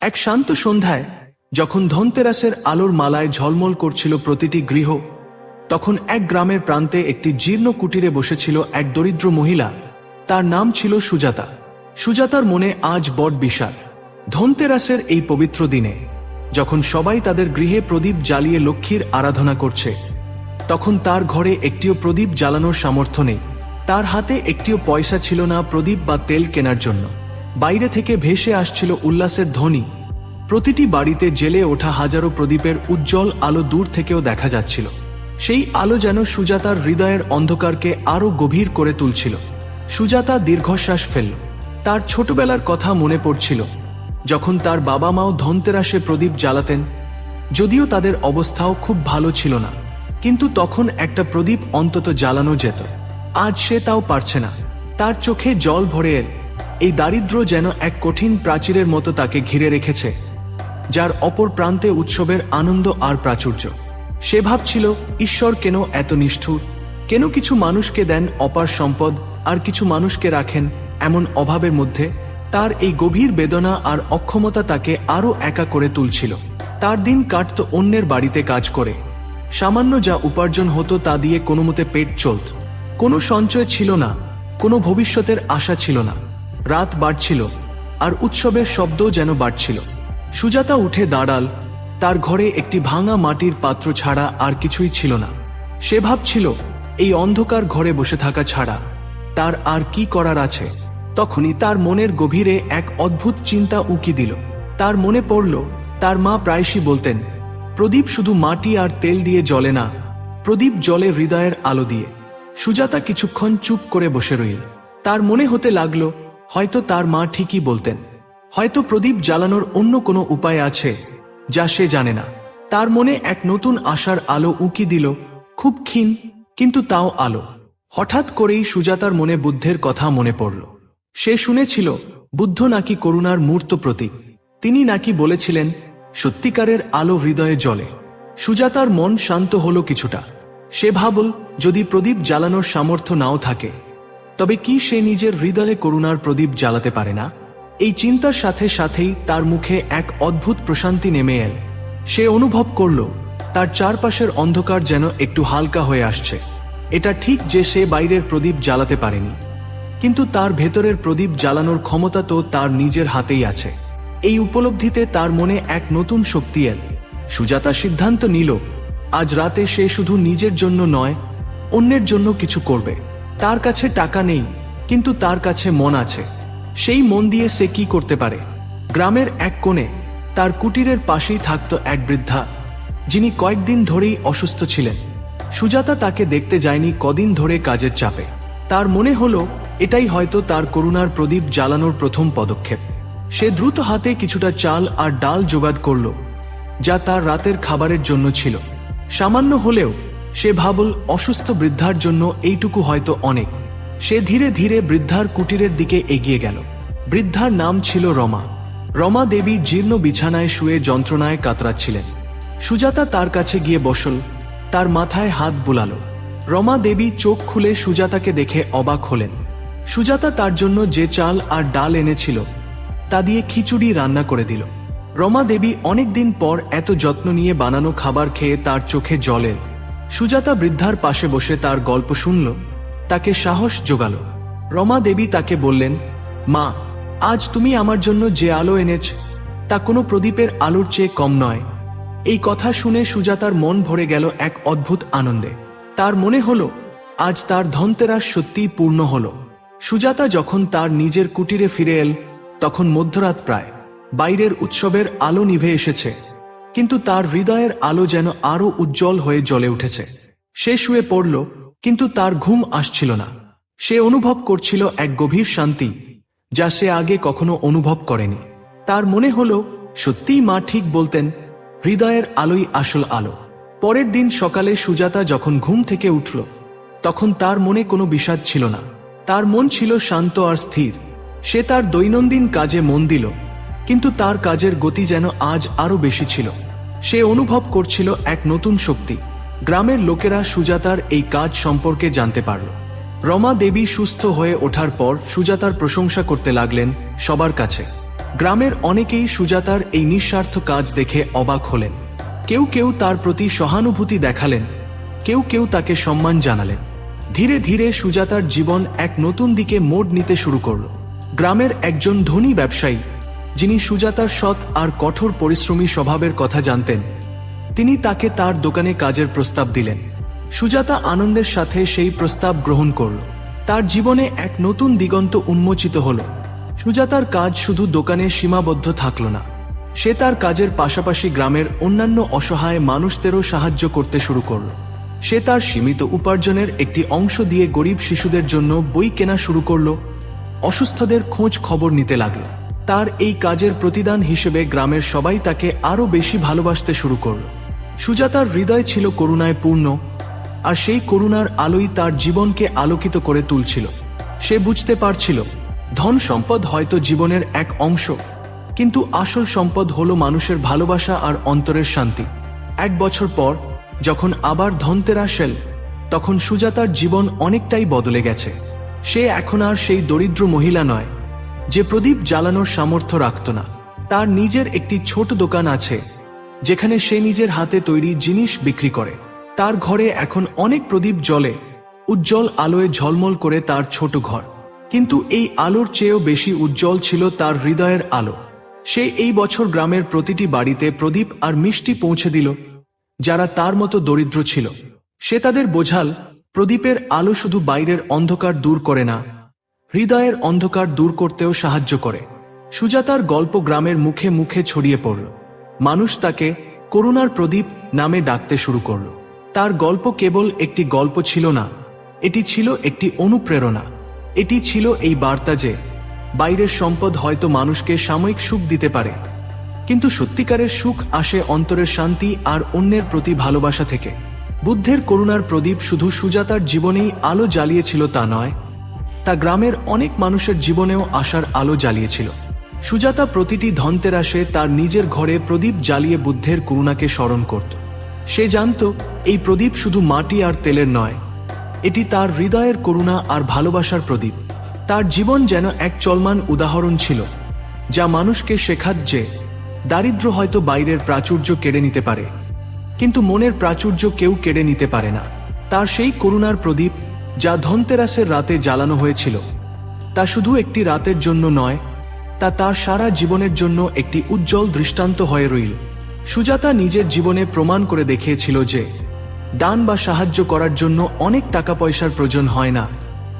এক শান্ত সন্ধ্যায়, যখন ধনতেরাসের আলোর মালায় ঝলমল করছিল প্রতিটি গৃহ, তখন এক গ্রামের প্রান্তে একটি জীর্ণ কুটিরে বসেছিল এক দরিদ্র মহিলা। তার নাম ছিল সুজাতা। সুজাতার মনে আজ বট বিষাদ। ধনতেরাসের এই পবিত্র দিনে, যখন সবাই তাদের গৃহে প্রদীপ জ্বালিয়ে লক্ষ্মীর আরাধনা করছে, তখন তার ঘরে একটিও প্রদীপ জ্বালানোর সামর্থ্য নেই। তার হাতে একটিও পয়সা ছিল না প্রদীপ বা তেল কেনার জন্য। বাইরে থেকে ভেসে আসছিল উল্লাসের ধ্বনি। প্রতিটি বাড়িতে জেলে ওঠা হাজারো প্রদীপের উজ্জ্বল আলো দূর থেকেও দেখা যাচ্ছিল। সেই আলো যেন সুজাতার হৃদয়ের অন্ধকারকে আরও গভীর করে তুলছিল। সুজাতা দীর্ঘশ্বাস ফেলল। তার ছোটবেলার কথা মনে পড়ছিল। যখন তার বাবা মাও ধনতেরাসে প্রদীপ জ্বালাতেন, যদিও তাদের অবস্থাও খুব ভালো ছিল না। কিন্তু তখন একটা প্রদীপ অন্তত জ্বালানো যেত। আজ সে তাও পারছে না। তার চোখে জল ভরে এল এই দারিদ্র যেন এক কঠিন প্রাচীরের মতো তাকে ঘিরে রেখেছে, যার অপর প্রান্তে উৎসবের আনন্দ আর প্রাচুর্য। সে ভাবছিল, ঈশ্বর কেন এত নিষ্ঠুর? কেন কিছু মানুষকে দেন অপার সম্পদ আর কিছু মানুষকে রাখেন এমন অভাবের মধ্যে? তার এই গভীর বেদনা আর অক্ষমতা তাকে আরও একা করে তুলছিল। তার দিন কাটত অন্যের বাড়িতে কাজ করে। সামান্য যা উপার্জন হতো তা দিয়ে কোনো মতে পেট চলত। কোনো সঞ্চয় ছিল না, কোনো ভবিষ্যতের আশা ছিল না। রাত বাড়ছিল, আর উৎসবের শব্দও যেন বাড়ছিল। সুজাতা উঠে দাঁড়াল, তার ঘরে একটি ভাঙা মাটির পাত্র ছাড়া আর কিছুই ছিল না। সে ভাবছিল, এই অন্ধকার ঘরে বসে থাকা ছাড়া তার আর কি করার আছে। তখনই তার মনের গভীরে এক অদ্ভুত চিন্তা উকি দিল। তার মনে পড়ল, তার মা প্রায়শই বলতেন, প্রদীপ শুধু মাটি আর তেল দিয়ে জ্বলে না, প্রদীপ জলে হৃদয়ের আলো দিয়ে। সুজাতা কিছুক্ষণ চুপ করে বসে রইল। তার মনে হতে লাগল হয়তো তার মা ঠিকই বলতেন। হয়তো প্রদীপ জ্বালানোর অন্য কোনো উপায় আছে, যা সে জানে না। তার মনে এক নতুন আশার আলো উঁকি দিল, খুব ক্ষীণ, কিন্তু তাও আলো। হঠাৎ করেই সুজাতার মনে বুদ্ধের কথা মনে পড়ল। সে শুনেছিল, বুদ্ধ নাকি করুণার মূর্ত প্রতীক। তিনি নাকি বলেছিলেন, সত্যিকারের আলো হৃদয়ে জ্বলে। সুজাতার মন শান্ত হলো কিছুটা। সে ভাবল, যদি প্রদীপ জ্বালানোর সামর্থ্য নাও থাকে তবে কি সে নিজের হৃদয়ে করুণার প্রদীপ জ্বালাতে পারে না? এই চিন্তার সাথে সাথেই তার মুখে এক অদ্ভুত প্রশান্তি নেমে এল। সে অনুভব করল, তার চারপাশের অন্ধকার যেন একটু হালকা হয়ে আসছে। এটা ঠিক যে সে বাইরের প্রদীপ জ্বালাতে পারেনি। কিন্তু তার ভেতরের প্রদীপ জ্বালানোর ক্ষমতা তো তার নিজের হাতেই আছে। এই উপলব্ধিতে তার মনে এক নতুন শক্তি এল। সুজাতা সিদ্ধান্ত নিল, আজ রাতে সে শুধু নিজের জন্য নয়, অন্যের জন্য কিছু করবে। তার কাছে টাকা নেই, কিন্তু তার কাছে মন আছে। সেই মন দিয়ে সে কি করতে পারে? গ্রামের এক কোণে তার কুটিরের পাশেই থাকত এক বৃদ্ধা, যিনি কয়েকদিন ধরেই অসুস্থ ছিলেন। সুজাতা তাকে দেখতে যায়নি কদিন ধরে কাজের চাপে। তার মনে হলো, এটাই হয়তো তার করুণার প্রদীপ জ্বালানোর প্রথম পদক্ষেপ। সে দ্রুত হাতে কিছুটা চাল আর ডাল জোগাড় করল, যা তার রাতের খাবারের জন্য ছিল। সামান্য হলেও সে ভাবল অসুস্থ বৃদ্ধার জন্য এইটুকু হয়তো অনেক। সে ধীরে ধীরে বৃদ্ধার কুটিরের দিকে এগিয়ে গেল। বৃদ্ধার নাম ছিল রমা। রমা দেবী জীর্ণ বিছানায় শুয়ে যন্ত্রণায় কাতরাচ্ছিলেন। সুজাতা তার কাছে গিয়ে বসল, তার মাথায় হাত বুলালো। রমা দেবী চোখ খুলে সুজাতাকে দেখে অবাক হলেন। সুজাতা তার জন্য যে চাল আর ডাল এনেছিল, তা দিয়ে খিচুড়ি রান্না করে দিল। রমা দেবী অনেকদিন পর এত যত্ন নিয়ে বানানো খাবার খেয়ে তার চোখে জলে সুজাতা বৃদ্ধার পাশে বসে তার গল্প শুনল, তাকে সাহস জোগাল। রমা দেবী তাকে বললেন, মা, আজ তুমি আমার জন্য যে আলো এনেছ, তা কোনো প্রদীপের আলোর চেয়ে কম নয়। এই কথা শুনে সুজাতার মন ভরে গেল এক অদ্ভুত আনন্দে। তার মনে হলো, আজ তার ধনতেরাস সত্যিই পূর্ণ হল। সুজাতা যখন তার নিজের কুটিরে ফিরে এল, তখন মধ্যরাত প্রায়। বাইরের উৎসবের আলো নিভে এসেছে। কিন্তু তার হৃদয়ের আলো যেন আরও উজ্জ্বল হয়ে জ্বলে উঠেছে। সে শুয়ে পড়ল, কিন্তু তার ঘুম আসছিল না। সে অনুভব করছিল এক গভীর শান্তি, যা সে আগে কখনো অনুভব করেনি। তার মনে হলো, সত্যিই মা ঠিক বলতেন, হৃদয়ের আলোই আসল আলো। পরের দিন সকালে সুজাতা যখন ঘুম থেকে উঠল, তখন তার মনে কোনো বিষাদ ছিল না। তার মন ছিল শান্ত আর স্থির। সে তার দৈনন্দিন কাজে মন দিল। কিন্তু তার কাজের গতি যেন আজ আরও বেশি ছিল। সে অনুভব করছিল এক নতুন শক্তি। গ্রামের লোকেরা সুজাতার এই কাজ সম্পর্কে জানতে পারল। রমা দেবী সুস্থ হয়ে ওঠার পর সুজাতার প্রশংসা করতে লাগলেন সবার কাছে। গ্রামের অনেকেই সুজাতার এই নিঃস্বার্থ কাজ দেখে অবাক হলেন। কেউ কেউ তার প্রতি সহানুভূতি দেখালেন। কেউ কেউ তাকে সম্মান জানালেন। ধীরে ধীরে সুজাতার জীবন এক নতুন দিকে মোড় নিতে শুরু করল। গ্রামের একজন ধনী ব্যবসায়ী যিনি সুজাতার সৎ আর কঠোর পরিশ্রমী স্বভাবের কথা জানতেন, তিনি তাকে তার দোকানে কাজের প্রস্তাব দিলেন। সুজাতা আনন্দের সাথে সেই প্রস্তাব গ্রহণ করল। তার জীবনে এক নতুন দিগন্ত উন্মোচিত হল। সুজাতার কাজ শুধু দোকানে সীমাবদ্ধ থাকল না। সে তার কাজের পাশাপাশি গ্রামের অন্যান্য অসহায় মানুষদেরও সাহায্য করতে শুরু করল। সে তার সীমিত উপার্জনের একটি অংশ দিয়ে গরিব শিশুদের জন্য বই কেনা শুরু করল। অসুস্থদের খোঁজ খবর নিতে লাগল। তার এই কাজের প্রতিদান হিসেবে গ্রামের সবাই তাকে আরও বেশি ভালোবাসতে শুরু করল। সুজাতার হৃদয় ছিল করুণায় পূর্ণ, আর সেই করুণার আলোই তার জীবনকে আলোকিত করে তুলছিল। সে বুঝতে পারছিল, ধন সম্পদ হয়তো জীবনের এক অংশ, কিন্তু আসল সম্পদ হলো মানুষের ভালোবাসা আর অন্তরের শান্তি। এক বছর পর, যখন আবার ধনতেরাস এল তখন সুজাতার জীবন অনেকটাই বদলে গেছে। সে এখন আর সেই দরিদ্র মহিলা নয় যে প্রদীপ জ্বালানোর সামর্থ্য রাখত না, তার নিজের একটি ছোট দোকান আছে, যেখানে সে নিজের হাতে তৈরি জিনিস বিক্রি করে। তার ঘরে এখন অনেক প্রদীপ জ্বলে, উজ্জ্বল আলোয় ঝলমল করে তার ছোট ঘর। কিন্তু এই আলোর চেয়েও বেশি উজ্জ্বল ছিল তার হৃদয়ের আলো। সে এই বছর গ্রামের প্রতিটি বাড়িতে প্রদীপ আর মিষ্টি পৌঁছে দিল, যারা তার মতো দরিদ্র ছিল। সে তাদের বোঝাল, প্রদীপের আলো শুধু বাইরের অন্ধকার দূর করে না হৃদয়ের অন্ধকার দূর করতেও সাহায্য করে। সুজাতার গল্প গ্রামের মুখে মুখে ছড়িয়ে পড়ল। মানুষ তাকে করুণার প্রদীপ নামে ডাকতে শুরু করল। তার গল্প কেবল একটি গল্প ছিল না, এটি ছিল একটি অনুপ্রেরণা। এটি ছিল এই বার্তা যে, বাইরের সম্পদ হয়তো মানুষকে সাময়িক সুখ দিতে পারে, কিন্তু সত্যিকারের সুখ আসে অন্তরের শান্তি আর অন্যের প্রতি ভালোবাসা থেকে। বুদ্ধের করুণার প্রদীপ শুধু সুজাতার জীবনেই আলো জ্বালিয়েছিল তা নয় তা গ্রামের অনেক মানুষের জীবনেও আশার আলো জ্বালিয়েছিল। সুজাতা প্রতিটি ধনতেরাসে তার নিজের ঘরে প্রদীপ জ্বালিয়ে বুদ্ধের করুণাকে স্মরণ করত। সে জানত, এই প্রদীপ শুধু মাটি আর তেলের নয়, এটি তার হৃদয়ের করুণা আর ভালোবাসার প্রদীপ। তার জীবন যেন এক চলমান উদাহরণ ছিল, যা মানুষকে শেখাত যে, দারিদ্র হয়তো বাইরের প্রাচুর্য কেড়ে নিতে পারে, কিন্তু মনের প্রাচুর্য কেউ কেড়ে নিতে পারে না। তার সেই করুণার প্রদীপ যা ধনতেরাসের রাতে জ্বালানো হয়েছিল। তা শুধু একটি রাতের জন্য নয়, তা তার সারা জীবনের জন্য একটি উজ্জ্বল দৃষ্টান্ত হয়ে রইল। সুজাতা নিজের জীবনে প্রমাণ করে দেখিয়েছিল যে, দান বা সাহায্য করার জন্য অনেক টাকা পয়সার প্রয়োজন হয় না।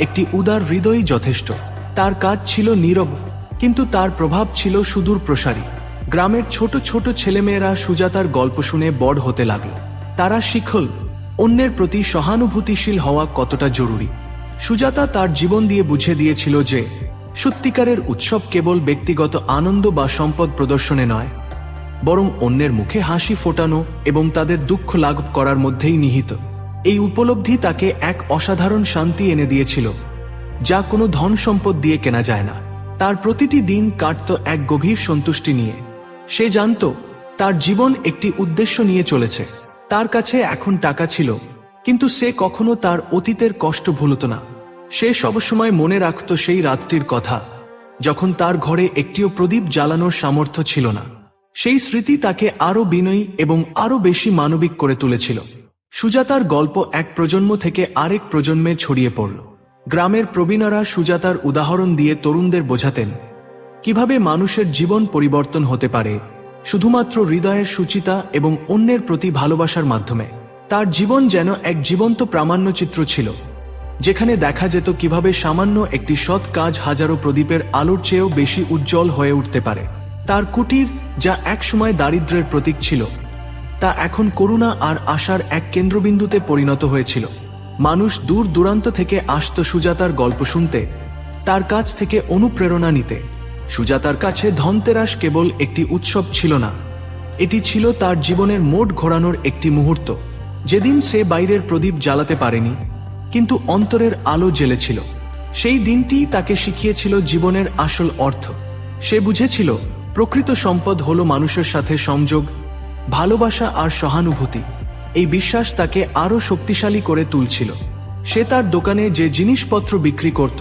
একটি উদার হৃদয়ই যথেষ্ট। তার কাজ ছিল নীরব, কিন্তু তার প্রভাব ছিল সুদূর প্রসারী। গ্রামের ছোট ছোট ছেলেমেয়েরা সুজাতার গল্প শুনে বড় হতে লাগল। তারা শিখল অন্যের প্রতি সহানুভূতিশীল হওয়া কতটা জরুরি? সুজাতা তার জীবন দিয়ে বুঝে দিয়েছিল যে, সত্যিকারের উৎসব কেবল ব্যক্তিগত আনন্দ বা সম্পদ প্রদর্শনে নয়, বরং অন্যের মুখে হাসি ফোটানো এবং তাদের দুঃখ লাঘব করার মধ্যেই নিহিত। এই উপলব্ধি তাকে এক অসাধারণ শান্তি এনে দিয়েছিল, যা কোনো ধন সম্পদ দিয়ে কেনা যায় না। তার প্রতিটি দিন কাটত এক গভীর সন্তুষ্টি নিয়ে। সে জানত, তার জীবন একটি উদ্দেশ্য নিয়ে চলেছে। তার কাছে এখন টাকা ছিল, কিন্তু সে কখনো তার অতীতের কষ্ট ভুলত না। সে সবসময় মনে রাখত সেই রাতটির কথা, যখন তার ঘরে একটিও প্রদীপ জ্বালানোর সামর্থ্য ছিল না। সেই স্মৃতি তাকে আরও বিনয়ী এবং আরও বেশি মানবিক করে তুলেছিল। সুজাতার গল্প এক প্রজন্ম থেকে আরেক প্রজন্মে ছড়িয়ে পড়ল। গ্রামের প্রবীণরা সুজাতার উদাহরণ দিয়ে তরুণদের বোঝাতেন, কীভাবে মানুষের জীবন পরিবর্তন হতে পারে শুধুমাত্র হৃদয়ের সুচিতা এবং অন্যের প্রতি ভালোবাসার মাধ্যমে। তার জীবন যেন এক জীবন্ত প্রামাণ্যচিত্র ছিল, যেখানে দেখা যেত কীভাবে সামান্য একটি সৎ কাজ হাজারো প্রদীপের আলোর চেয়েও বেশি উজ্জ্বল হয়ে উঠতে পারে। তার কুটির, যা একসময় দারিদ্র্যের প্রতীক ছিল, তা এখন করুণা আর আশার এক কেন্দ্রবিন্দুতে পরিণত হয়েছিল। মানুষ দূর দূরান্ত থেকে আসত সুজাতার গল্প শুনতে, তার কাছ থেকে অনুপ্রেরণা নিতে। সুজাতার কাছে ধনতেরাস কেবল একটি উৎসব ছিল না। এটি ছিল তার জীবনের মোট ঘোরানোর একটি মুহূর্ত। যেদিন সে বাইরের প্রদীপ জ্বালাতে পারেনি, কিন্তু অন্তরের আলো জ্বেলেছিল। সেই দিনটি তাকে শিখিয়েছিল জীবনের আসল অর্থ। সে বুঝেছিল, প্রকৃত সম্পদ হল মানুষের সাথে সংযোগ, ভালোবাসা আর সহানুভূতি। এই বিশ্বাস তাকে আরও শক্তিশালী করে তুলছিল। সে তার দোকানে যে জিনিসপত্র বিক্রি করত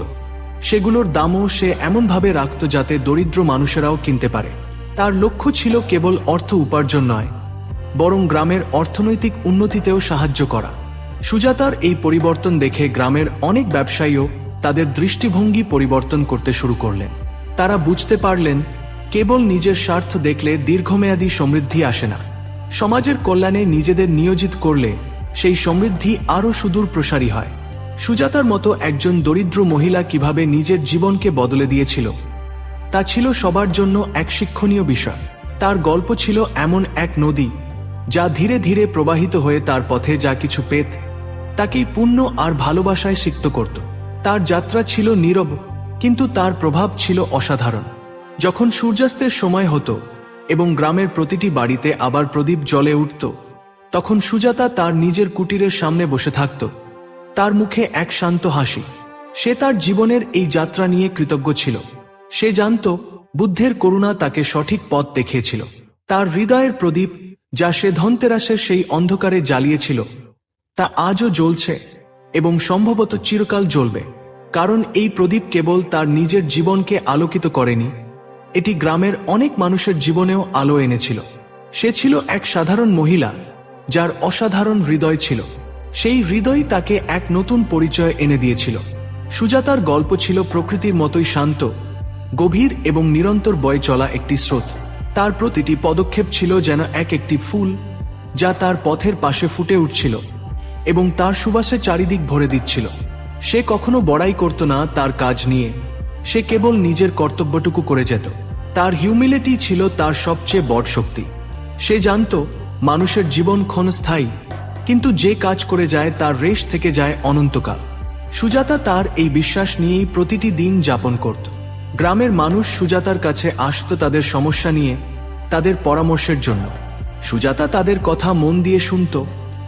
সেগুলোর দামও সে এমনভাবে রাখত যাতে দরিদ্র মানুষেরাও কিনতে পারে। তার লক্ষ্য ছিল কেবল অর্থ উপার্জন নয়, বরং গ্রামের অর্থনৈতিক উন্নতিতেও সাহায্য করা। সুজাতার এই পরিবর্তন দেখে গ্রামের অনেক ব্যবসায়ীও তাদের দৃষ্টিভঙ্গি পরিবর্তন করতে শুরু করলেন। তারা বুঝতে পারলেন, কেবল নিজের স্বার্থ দেখলে দীর্ঘমেয়াদী সমৃদ্ধি আসে না। সমাজের কল্যাণে নিজেদের নিয়োজিত করলে সেই সমৃদ্ধি আরও সুদূর প্রসারী হয়। সুজাতার মতো একজন দরিদ্র মহিলা কীভাবে নিজের জীবনকে বদলে দিয়েছিল, তা ছিল সবার জন্য এক শিক্ষণীয় বিষয়। তার গল্প ছিল এমন এক নদী, যা ধীরে ধীরে প্রবাহিত হয়ে তার পথে যা কিছু পেত, তাকেই পুণ্য আর ভালোবাসায় সিক্ত করত। তার যাত্রা ছিল নীরব, কিন্তু তার প্রভাব ছিল অসাধারণ। যখন সূর্যাস্তের সময় হতো এবং গ্রামের প্রতিটি বাড়িতে আবার প্রদীপ জ্বলে উঠত, তখন সুজাতা তার নিজের কুটিরের সামনে বসে থাকত। তার মুখে এক শান্ত হাসি। সে তার জীবনের এই যাত্রা নিয়ে কৃতজ্ঞ ছিল। সে জানত, বুদ্ধের করুণা তাকে সঠিক পথ দেখিয়েছিল। তার হৃদয়ের প্রদীপ, যা সে ধনতেরাসের সেই অন্ধকারে জ্বালিয়েছিল, তা আজও জ্বলছে এবং সম্ভবত চিরকাল জ্বলবে। কারণ এই প্রদীপ কেবল তার নিজের জীবনকে আলোকিত করেনি, এটি গ্রামের অনেক মানুষের জীবনেও আলো এনেছিল। সে ছিল এক সাধারণ মহিলা, যার অসাধারণ হৃদয় ছিল। সেই হৃদয় তাকে এক নতুন পরিচয় এনে দিয়েছিল। সুজাতার গল্প ছিল প্রকৃতির মতোই শান্ত, গভীর এবং নিরন্তর বয়ে চলা একটি স্রোত। তার প্রতিটি পদক্ষেপ ছিল যেন এক একটি ফুল যা তার পথের পাশে ফুটে উঠছিল এবং তার সুবাসে চারিদিক ভরে দিচ্ছিল। সে কখনো বড়াই করত না তার কাজ নিয়ে। সে কেবল নিজের কর্তব্যটুকু করে যেত। তার হিউমিলিটি ছিল তার সবচেয়ে বড় শক্তি। সে জানত মানুষের জীবন ক্ষণস্থায়ী কিন্তু যে কাজ করে যায়, তার রেশ থেকে যায় অনন্তকাল। সুজাতা তার এই বিশ্বাস নিয়েই প্রতিটি দিন যাপন করত। গ্রামের মানুষ সুজাতার কাছে আসত তাদের সমস্যা নিয়ে, তাদের পরামর্শের জন্য। সুজাতা তাদের কথা মন দিয়ে শুনত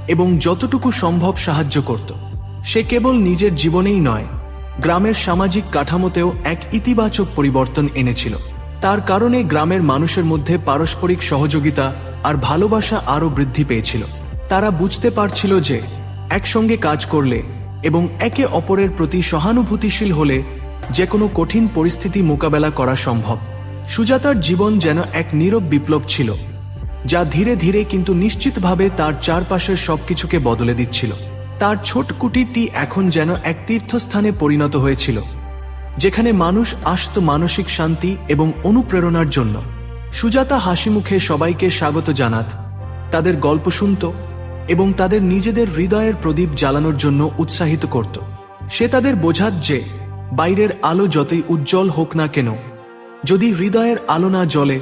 এবং যতটুকু সম্ভব সাহায্য করত। সে কেবল নিজের জীবনেই নয়, গ্রামের সামাজিক কাঠামোতেও এক ইতিবাচক পরিবর্তন এনেছিল। তার কারণে গ্রামের মানুষের মধ্যে পারস্পরিক সহযোগিতা আর ভালোবাসা আরও বৃদ্ধি পেয়েছিল। তারা বুঝতে পারছিল যে একসঙ্গে কাজ করলে এবং একে অপরের প্রতি সহানুভূতিশীল হলে যে কোনো কঠিন পরিস্থিতি মোকাবেলা করা সম্ভব। সুজাতার জীবন যেন এক নীরব বিপ্লব ছিল, যা ধীরে ধীরে কিন্তু নিশ্চিতভাবে তার চারপাশের সবকিছুকে বদলে দিচ্ছিল। তার ছোট কুটিরটি এখন যেন এক তীর্থস্থানে পরিণত হয়েছিল, যেখানে মানুষ আসত মানসিক শান্তি এবং অনুপ্রেরণার জন্য। সুজাতা হাসি মুখে সবাইকে স্বাগত জানাত, তাদের গল্প শুনত এবং তাদের নিজেদের হৃদয়ের প্রদীপ জ্বালানোর জন্য উৎসাহিত করত। সে তাদের বোঝাত যে, বাইরের আলো যতই উজ্জ্বল হোক না কেন, যদি হৃদয়ের আলো না জ্বলে,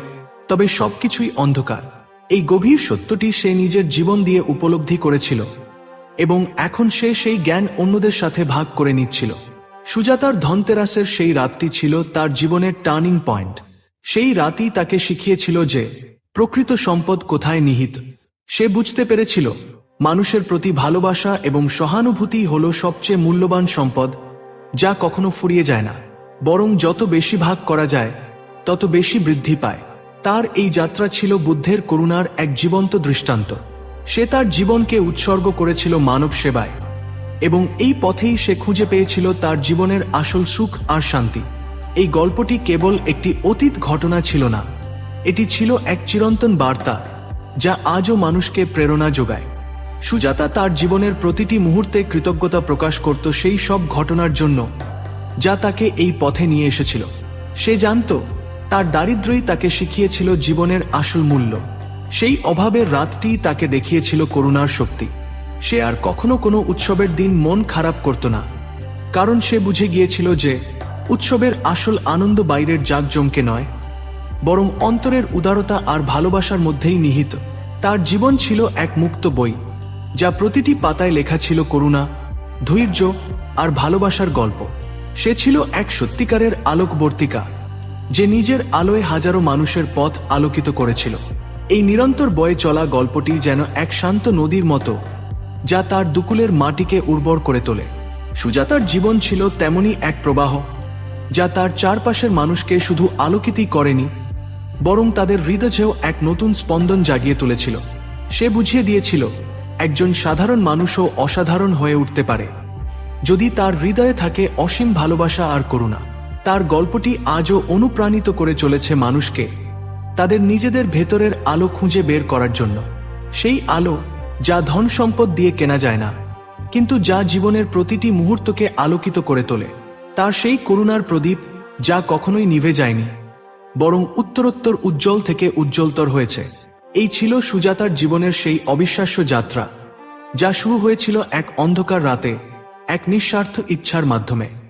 তবে সবকিছুই অন্ধকার। এই গভীর সত্যটি সে নিজের জীবন দিয়ে উপলব্ধি করেছিল এবং এখন সে সেই জ্ঞান অন্যদের সাথে ভাগ করে নিচ্ছিল। সুজাতার ধনতেরাসের সেই রাতটি ছিল তার জীবনের টার্নিং পয়েন্ট। সেই রাতই তাকে শিখিয়েছিল যে, প্রকৃত সম্পদ কোথায় নিহিত? সে বুঝতে পেরেছিল, মানুষের প্রতি ভালোবাসা এবং সহানুভূতি হল সবচেয়ে মূল্যবান সম্পদ, যা কখনো ফুরিয়ে যায় না। বরং যত বেশি ভাগ করা যায়, তত বেশি বৃদ্ধি পায়। তার এই যাত্রা ছিল বুদ্ধের করুণার এক জীবন্ত দৃষ্টান্ত। সে তার জীবনকে উৎসর্গ করেছিল মানব সেবায়। এবং এই পথেই সে খুঁজে পেয়েছিল তার জীবনের আসল সুখ আর শান্তি। এই গল্পটি কেবল একটি অতীত ঘটনা ছিল না, এটি ছিল এক চিরন্তন বার্তা। যা আজও মানুষকে প্রেরণা যোগায়। সুজাতা তার জীবনের প্রতিটি মুহূর্তে কৃতজ্ঞতা প্রকাশ করত সেই সব ঘটনার জন্য, যা তাকে এই পথে নিয়ে এসেছিল। সে জানত, তার দারিদ্রই তাকে শিখিয়েছিল জীবনের আসল মূল্য। সেই অভাবের রাতটি তাকে দেখিয়েছিল করুণার শক্তি। সে আর কখনো কোনো উৎসবের দিন মন খারাপ করত না। কারণ সে বুঝে গিয়েছিল যে, উৎসবের আসল আনন্দ বাইরের জাঁকজমকে নয় বরং অন্তরের উদারতা আর ভালোবাসার মধ্যেই নিহিত। তার জীবন ছিল এক মুক্ত বই, যা প্রতিটি পাতায় লেখা ছিল করুণা, ধৈর্য আর ভালোবাসার গল্প। সে ছিল এক সত্যিকারের আলোকবর্তিকা, যে নিজের আলোয় হাজারো মানুষের পথ আলোকিত করেছিল। এই নিরন্তর বয়ে চলা গল্পটি যেন এক শান্ত নদীর মতো, যা তার দুকুলের মাটিকে উর্বর করে তোলে। সুজাতার জীবন ছিল তেমনই এক প্রবাহ, যা তার চারপাশের মানুষকে শুধু আলোকিতই করেনি বরং তাদের হৃদয়েও এক নতুন স্পন্দন জাগিয়ে তুলেছিল। সে বুঝিয়ে দিয়েছিল, একজন সাধারণ মানুষও অসাধারণ হয়ে উঠতে পারে। যদি তার হৃদয়ে থাকে অসীম ভালোবাসা আর করুণা, তার গল্পটি আজও অনুপ্রাণিত করে চলেছে মানুষকে, তাদের নিজেদের ভেতরের আলো খুঁজে বের করার জন্য। সেই আলো যা ধন সম্পদ দিয়ে কেনা যায় না, কিন্তু যা জীবনের প্রতিটি মুহূর্তকে আলোকিত করে তোলে, তার সেই করুণার প্রদীপ যা কখনোই নিভে যায়নি। বরং উত্তরোত্তর উজ্জ্বল থেকে উজ্জ্বলতর হয়েছে। এই ছিল সুজাতার জীবনের সেই অবিশ্বাস্য যাত্রা, যা শুরু হয়েছিল এক অন্ধকার রাতে, এক নিঃস্বার্থ ইচ্ছার মাধ্যমে।